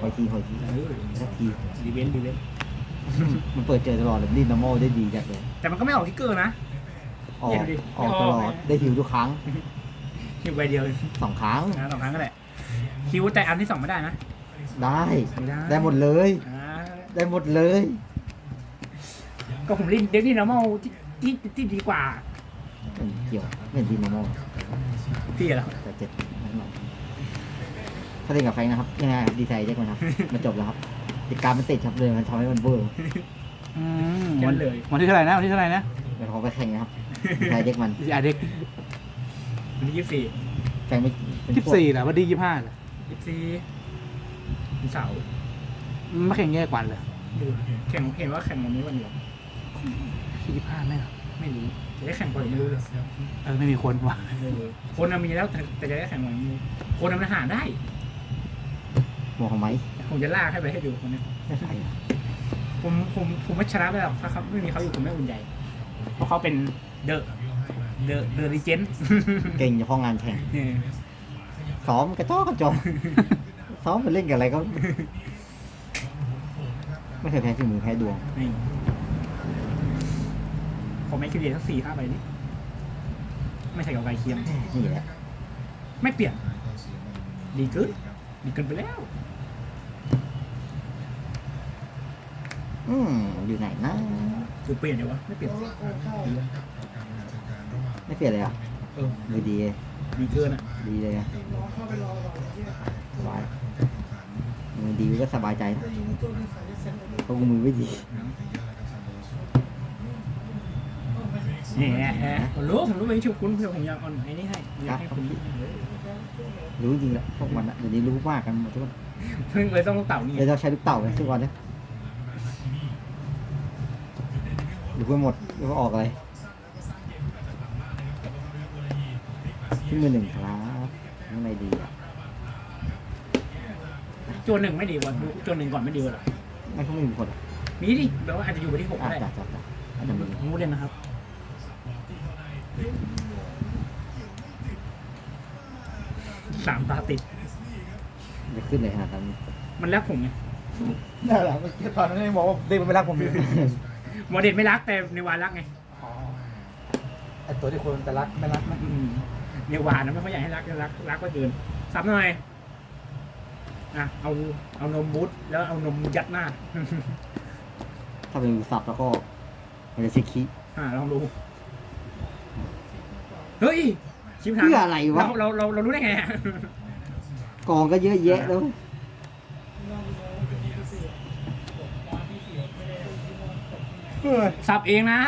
หอยทีหอยทีเออสักทีรีเวนต์รีเวนต์มันเปิดเจอตลอดเลยดิ้นนอร์มอลได้ดีจังเลยแต่มันก็ไม่ออกทิกเกอร์นะ ออกเห็นดิออกตลอไม่ออดกได้ฮิวทุกครั้งคิวใบเดียวสองครั้งนะสองครั้งก็แหละคิวแต่อันที่สองไม่ได้นะ ได้ไม่ได้ได้หมดเลยอ่าได้หมดเลย ก็ผมเล่นเด็กนี่นอร์มอลที่ที่ที่ดีกว่าไม่เกี่ยวไม่เห็นดิ้นนอร์มอลพี่เหรอแต่เจ็ดนั่นหรอก ถ้าเล่นกับแฟงนะครับยังไงครับดีไซน์เด็กมันครับมันจบแล้วครับติดการมันติดครับเลยมันทำให้มันเบอร์อืมแค่วันนั้นเลย วันที่เท่าไหร่นะวันที่เท่าไหร่นะมันเขาไปแข่งนะครับดีไซน์เด็กมันอะเด็กวันที่ยี่สิบสี่แฟงไม่เป็นยี่สิบสี่เหรอวันที่ยี่สิบห้าเหรอยี่สิบสี่วันเสาร์ไม่แข่งแยกวันเลยดูแข่งเห็นว่าแข่งวันนี้วันเดียวยี่สิบห้าไหมเหรอไม่รู้จะได้แข่งก่อนไม่รู้เลยเออไม่มีคนว่ะไม่รู้คนน่ะมีแล้วแต่แต่จะได้แข่งวันนี้คนน่ะมันหาได้ มองทำไมผมจะลากให้ไปให้ดูคนเนี้ยไม่ใช่ผมผมผมไม่ชนะไปหรอกถ้าเขาไม่มีเขาอยู่ผมไม่อุ่นใจเพราะเขาเป็นเดอะเดอะเดอะรีเจนเก่งเฉพาะงานแข่งซ้อมกระจอกกระจอกซ้อมไปเล่นกับอะไรก็ ไม่เคยแพ้ฝีมือแพ้ดวงนี่ผมไม่คิดเรียนทั้งสี่ห้าใบนี้ไม่ใช่กับไกลเคียงนี่แหละไม่เปลี่ยนดีเกิน ดีเกินไปแล้ว อืมอยู่ไหนนะคือเปลี่ยนเดี๋ยววะ ไม่เปลี่ยนไม่เปลี่ยนเลยอะเออมือดีดีเกินอะ ดีเลยอะสบายมือดีก็สบายใจนะเพราะกูมือไม่ดีนี่แหละผมรู้ผมรู้ไม่ชุบคุณเพื่อผมอยากเอ่อนไอ้นี่ให้ผมอยากให้คุณ รู้จริงแหละพวกมันอะเดี๋ยวนี้รู้มากกันหมดทุกคนเพิ่งเลยต้องลูกเต่านี่เดี๋ยวเราใช้ลูกเต่ากันทุกวันนะดูไปหมดดูว่าออกอะไรที่มือหนึ่งครับข้างในดีอะโจนหนึ่งไม่ดีวะดูโจนหนึ่งก่อนไม่ดีวะหรอไม่เขาไม่มีคนอะมีดิแปลว่าอาจจะอยู่ไปที่หกก็อะได้จัดจัดจัดอาจจะมีรู้เลยนะครับ สามตาติด จะขึ้นเลยขนาดนั้นมันรักผมไงนั่นแหละเมื่อกี้ตอนนั้นยังบอกว่าเด็กมันไม่รักผมอยู่ หมอเด็ดไม่รักแต่ในวานรักไงไอตัวที่คนจะรักไม่รักนะอืมในวานนะไม่ค่อยอยากให้รักรักรักก็เกินซับหน่อยอะเอาเอานมบูทแล้วเอานมยัดหน้า ถ้าเป็นสับแล้วก็มันจะชิคิอ่าลองดู เฮ้ย ชิมทางเพื่ออะไรวะเราเราเราเรารู้ได้ไงอะกองก็เยอะแยะแล้ว สับเองนะ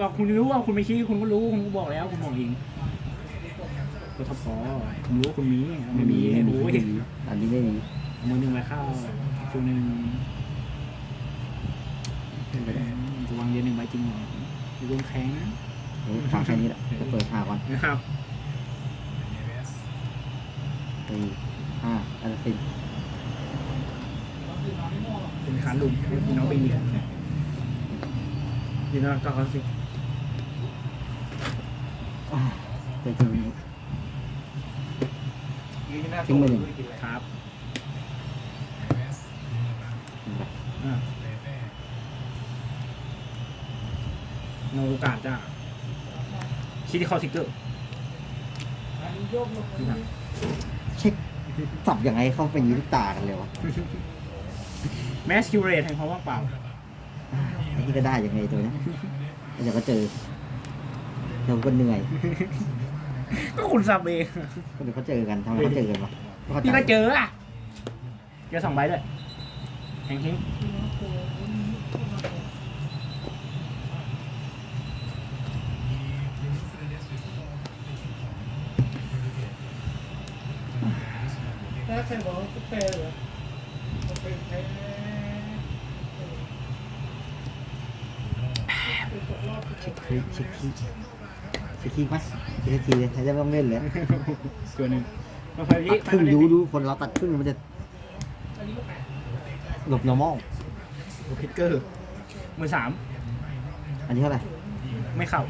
บอกคุณรู้ว่าคุณไม่ชี้คุณก็รู้คุณก็บอกแล้วคุณบอกเองก็ทับพอผมรู้ว่าคุณมีไม่มีไม่มีโอ้ยไม่มีอันนี้ไม่มีมือหนึ่งไปเข้าช่วงหนึ่งจะวางเย็นหนึ่งใบจริงเหรออย่าโดนแข็งนะเฮ้ย ฟังแค่นี้แหละจะเปิดหาก่อนนะครับสี่ห้าอะไรสิเป็นขาลุมพี่น้องไปเรียนพี่น้องก็เขาสิอ่าไปถึงทิ้งมือหนึ่งครับอะโนโอกาสจ้า คิดที่คอทิกเกอร์เช็คสับยังไงเข้าไปยีลูกตากันเลยวะแมสคิวเรทแห่งความว่างเปล่าอ่าไอ้ที่ก็ได้ยังไงตัวเนี้ยเดี๋ยวก็เจอเดี๋ยวก็เหนื่อย ก็คุณซับเองก็เดี๋ยวเขาเจอกันทำไมเขาเจอกันวะไม่เข้าใจพี่ก็เจออะเจอสองใบด้วยแหงทิ้ง แล้วใครบอกว่าสเปรย์เหรอเป็นแค่เป็นตกรอบเช็คคีเช็คคีเช็คคีไหมเช็คคีเลยใครจะไม่ต้องเล่นเลยตัวหนึ่งตัดครึ่งดูดูคนเราตัดครึ่งมันจะหลบ normal พิกเกอร์มือสามอันนี้เท่าไหร่ไม่เข้า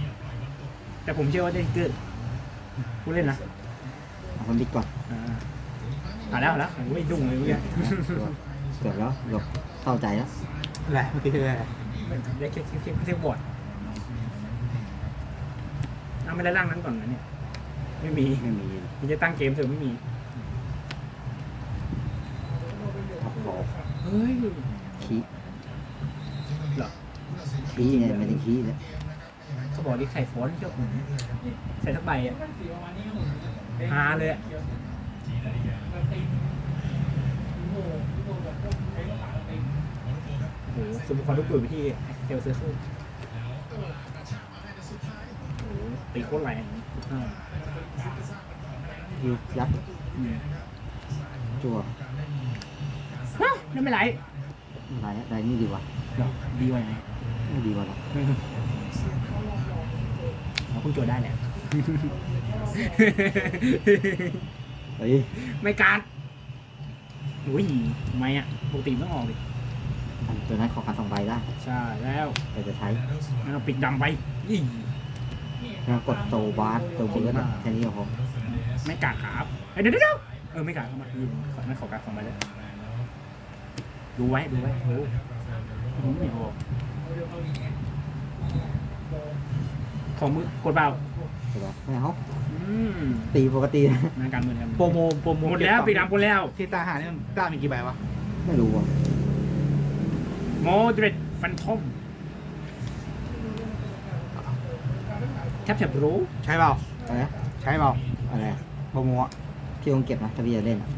แต่ผมเชื่อว่าได้เกอร์ผู้เล่นนะเอาคนบิดก่อน อ่าอะแล้วแล้วโอ้ยดุ้งเลยเมื่อกี้เกือบแล้วเกือบเข้าใจแล้วอะไรเมื่อกี้คืออะไรได้เช็คเช็คเช็คเช็คบอร์ดเอาไม่ได้ร่างนั้นก่อนนะเนี่ย ไม่มีไม่มีมันจะตั้งเกมเถอะไม่มีท็อปฟอร์เฮ้ยคีเหรอคีเนี่ยไม่ได้คีเลยเขาบอกดิใส่ฟอนต์เจ้าขุนใส่ทักใบอะฮาเลยอะโอ้โห สมมติความรู้ตัวไปที่เทลเซอร์คิลโอ้โหตีโคตรแรงทุกท่ายูยัดอืมจั่วฮะไม่เป็นไรอะไรอะไรนี่ดีกว่าหรอดีกว่าไงไม่ดีกว่าหรอกเราคุณโจทย์ได้แหละ เฮ้ยไม่การดอุ้ยทำไมอะปกติไม่ออกเลย ตัวนั้นขอการสองใบได้ใช่แล้วแต่จะใช้งั้นเราปิดดำไปยี่แล้วกดโซบาร์โซเบิร์ดอะแค่นี้ก็พอไม่การดครับเอ้ยเดี๋ยวเดี๋ยวเดี๋ยวเออไม่การดเข้ามาอืมขอไม่ขอการดสองใบเลยดูไว้ดูไว้โอ้โหไม่ออกขอมือกดเบาใช่ปะไม่เอาอืมตีปกตินะงานการเมืองกันโปรโมโปรโมหมดแล้วปิดดำหมดแล้ว ที่ตาหานี่มันตามีกี่ใบวะ ไม่รู้อะ โมดริดฟันทอมแทบจะรู้ใช่เปล่าอะไรนะใช่เปล่าอะไรอะโปรโมอะพี่คงเก็บนะถ้าพี่จะเล่นอะ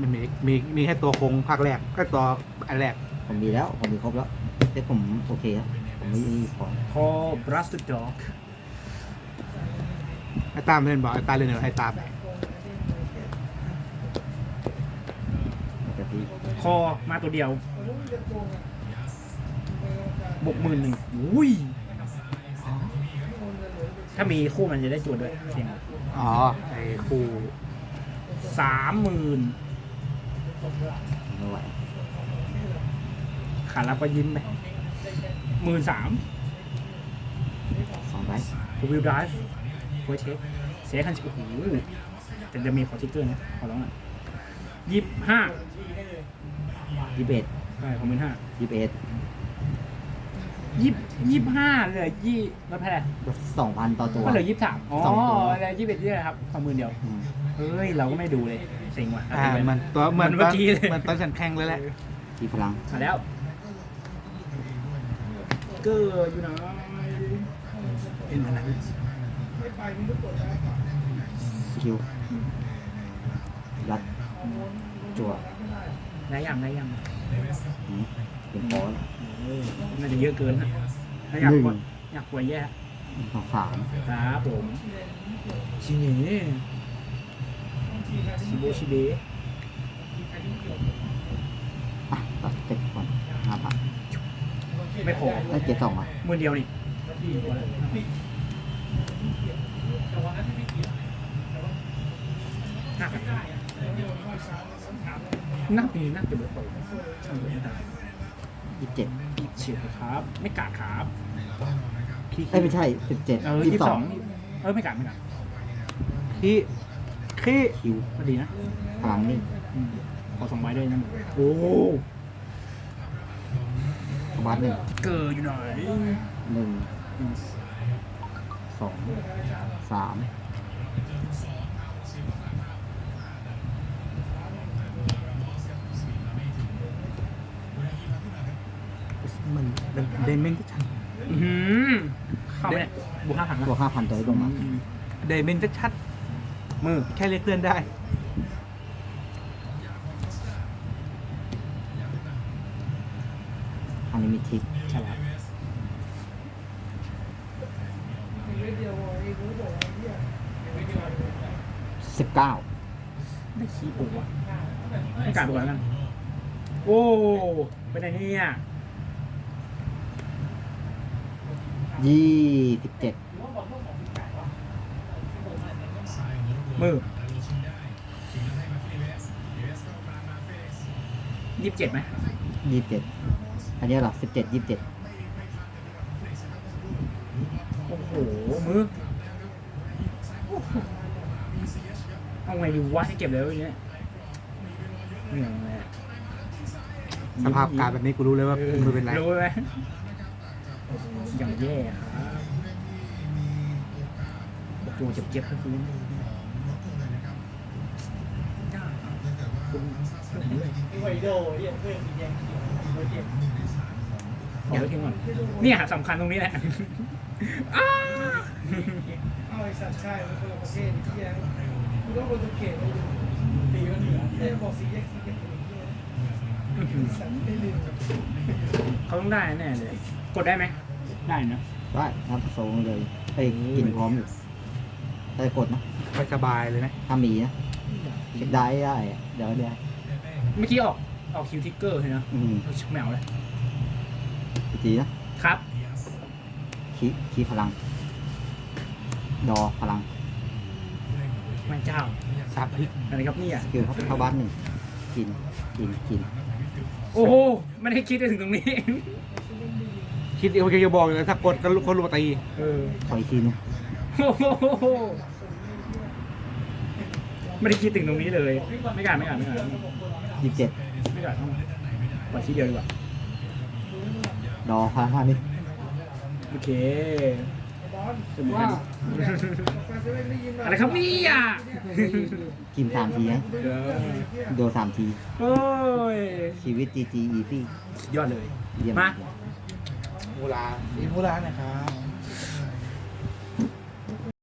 มันมีมีมีแค่ตัวคงภาคแรกก็ตัวอันแรกผมมีแล้วผมมีครบแล้วแต่ผมโอเคแล้วผมไม่มีของพอบรัสต์ด็อกไอ้ตามเล่นบอกไอ้ตาเล่นเดี๋ยวไอ้ตามแต่พี่ คอมาตัวเดียว บกหมื่นหนึ่งอุ้ยถ้ามีคู่มันจะได้จวดด้วยเพียงอ๋อไอ้คู่สามหมื่นไม่ไหวขารับก็ยิ้มไปหมื่นสามสองใบวิวไดฟ์โฟเช็คเสียคันโอ้โหแต่จะมีขอทิกเกอร์นะขอร้องอะยี่สิบห้ายี่สิบเอ็ดใช่ผมเป็นห้ายี่สิบเอ็ด ยี่ยี่สิบห้าเหลือยี่ลดแพ้สองพันต่อตัว ก็เหลือยี่สิบสามอ๋อสองตัว แล้วยี่สิบเอ็ดนี่นะครับสองหมื่นเดียว อืมเฮ้ย เราก็ไม่ดูเลยเซ็งว่ะอ่ามันตัวเหมือนเหมือนเมื่ตออนกี้เลยเหมือนตอนฉันแข่งเลยแหละ ที่พลังมาแล้วเกอร์อยู่ไหนเป็นอะไรสกิลยัดจั่ว ได้ยังได้ยังอืมเป็นฟอสเออน่าจะเยอะเกินฮะถ้าอยากหนึ่งกดอยากกดแย่สองสามครับผมชิเน่ชิโบชิเบะอะตัดเจ็ดก่อนห้าพันไม่พอได้เจ็ดสองอะหมื่นเดียวนี่นักอะ นักนี่นักจะเบิดไปช่างเบิดไม่ได้ยี่สิบเจ็ดอีกเฉียดครับ ไม่กาดครับขี้เอ้ยไม่ใช่สิบเจ็ดเออยี่ยี่สิสิบบสสอองงเออไม่กาดไม่กาดขี้ขี้คิวก็ดีนะพลังนี่อืมขอสองใบด้วยนะโอ้สบัดหนึ่งเกิดอยู่ไหนหนึ่งสองสาม มันมัน เดเมนชัดอื้อหือเข้าไปเนี่ยบวกห้าพันบวกห้าพันตัวที่ลงมาเดเมนชัดมือแค่เรียกเพื่อนได้อันนี้มีทิกฉลาดสิบเก้าได้ขี้ปุ๊บวะไม่กาดไปก่อนแล้วกัน โอ้ เป็นไงเนี่ย ยี่สิบเจ็ดมือยี่สิบเจ็ดไหมยี่สิบเจ็ดอันนี้เหรอสิบเจ็ดยี่สิบเจ็ดโอ้โห มือโอ้โหเอาไงดีวะให้เก็บเลยวันนี้เหนื่อยแหละสภาพการแบบนี้กูรู้เลยว่ามือเป็นไรรู้ไหม อย่างแย่ครับโอ้โหเจ็บๆก็คือเลยไวโดเรียกเพื่อนสีแดงเขียวไวเจ็บเอาไปทิ้งก่อนเนี่ยสำคัญตรงนี้แหละอ้าเอาไอ้สัตว์ใชายมันคนละประเทศที่ยังกูต้องโปรตุเกสไปดูตีมันเหนือเรียกบอกสีแยกสีแยกเขาต้องได้แน่เลย กดได้ไหม ได้นะได้ครับโซงเลยไอ้ยกินพร้อมอยู่แต่กดนะไปสบายเลยไหมถ้ามีนะเช็คได้ได้อะเดี๋ยวเดี๋ยวเมื่อกี้ออกออกคิวทิกเกอร์ใช่ไหมอืมเออชักแมวเลยอีกทีนะครับคีคีพลัง ดอพลังแม่เจ้าซับพริกอะไรครับเนี่ยคือเข้าเข้าบ้านหนึ่งกินกินกินโอ้โหไม่ได้คิดไปถึงตรงนี้ คิดเอวจะบอกเลยถ้ากดก็ลุกเขาลุกมาตีเออขออีกทีนึงโอ้โหไม่ได้คิดถึงตรงนี้เลย ไม่กล้าไม่กล้าไม่กล้ายี่สิบเจ็ดไม่กล้าต้องปล่อยที่เดียวดีกว่าดอพลังห้านิดโอเคบอลสมมติว่าอะไรครับเนี่ยกินสามทีนะเออโดนสามที โอ้ย ชีวิตจีจีอีซี่ยอดเลยเยี่ยมมา มูลาอีมูลานะครับ